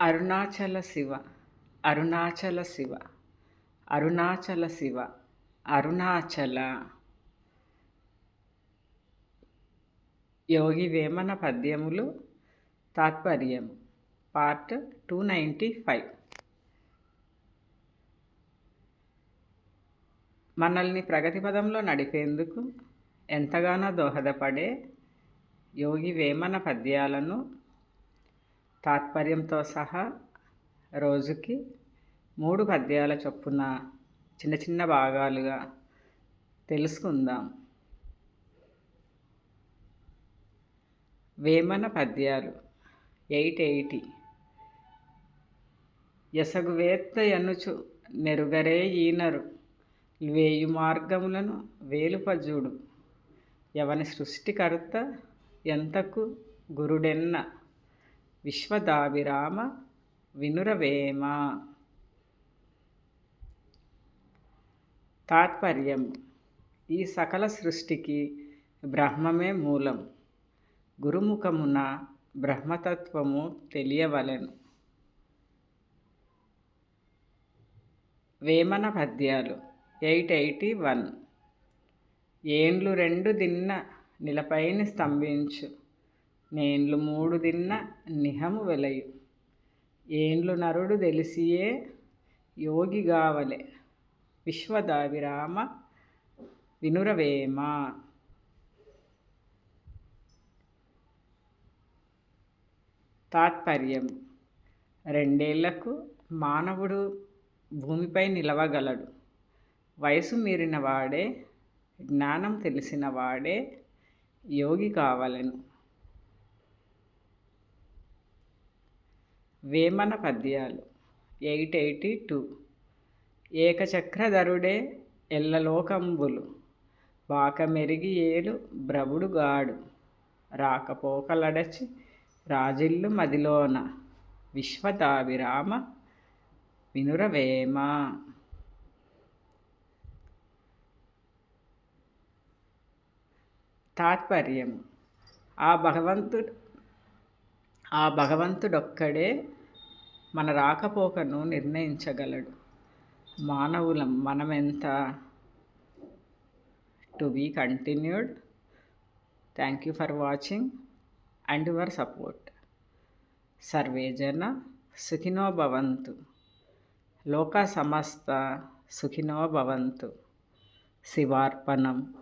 అరుణాచల శివ అరుణాచల శివ అరుణాచల శివ అరుణాచల. యోగి వేమన పద్యములు తాత్పర్యం part two ninety five. మనల్ని ప్రగతి పదంలో నడిపేందుకు ఎంతగానో దోహదపడే యోగి వేమన పద్యాలను తాత్పర్యంతో సహా రోజుకి మూడు పద్యాల చొప్పున చిన్న చిన్న భాగాలుగా తెలుసుకుందాం. వేమన పద్యాలు ఎయిట్ ఎయిటీ. ఎసగువేత్త ఎనుచు నెరుగరే ఈనరు వేయు మార్గములను వేలుపజూడు. ఎవని సృష్టికర్త ఎంతకు గురుడెన్న విశ్వదాభిరామ వినురవేమ. తాత్పర్యం. ఈ సకల సృష్టికి బ్రహ్మమే మూలం. గురుముఖమున బ్రహ్మతత్వము తెలియవలెను. వేమన పద్యాలు ఎయిట్ ఎయిటీ వన్. ఏండ్లు రెండు దిన్న నిలపైని స్తంభించు. నేండ్లు మూడు దిన్న నిహము వెలయు. ఏండ్లు నరుడు తెలిసియే యోగి గావలె. విశ్వదావిరామ వినురవేమ. తాత్పర్యం. రెండేళ్ళకు మానవుడు భూమిపై నిలవగలడు. వయసు మీరిన వాడే జ్ఞానం తెలిసిన వాడే యోగి కావలను. వేమన పద్యాలు. Eight eighty two. ఏకచక్రధరుడే ఎల్లలోకంబులు. వాకమెరిగి ఏలు ఏలు బ్రవుడుగాడు రాకపోకలడచి రాజిల్లు మదిలోన. విశ్వతావిరామ వినురవేమ. తాత్పర్యం ఆ భగవంతుడు ఆ భగవంతుడొక్కడే మన రాకపోకను నిర్ణయించగలడు. మానవులం మనమెంత? To be continued. Thank you for watching and your support. Survey జన సుఖినో భవంతు. లోక సమస్త సుఖినో భవంతు. శివార్పణం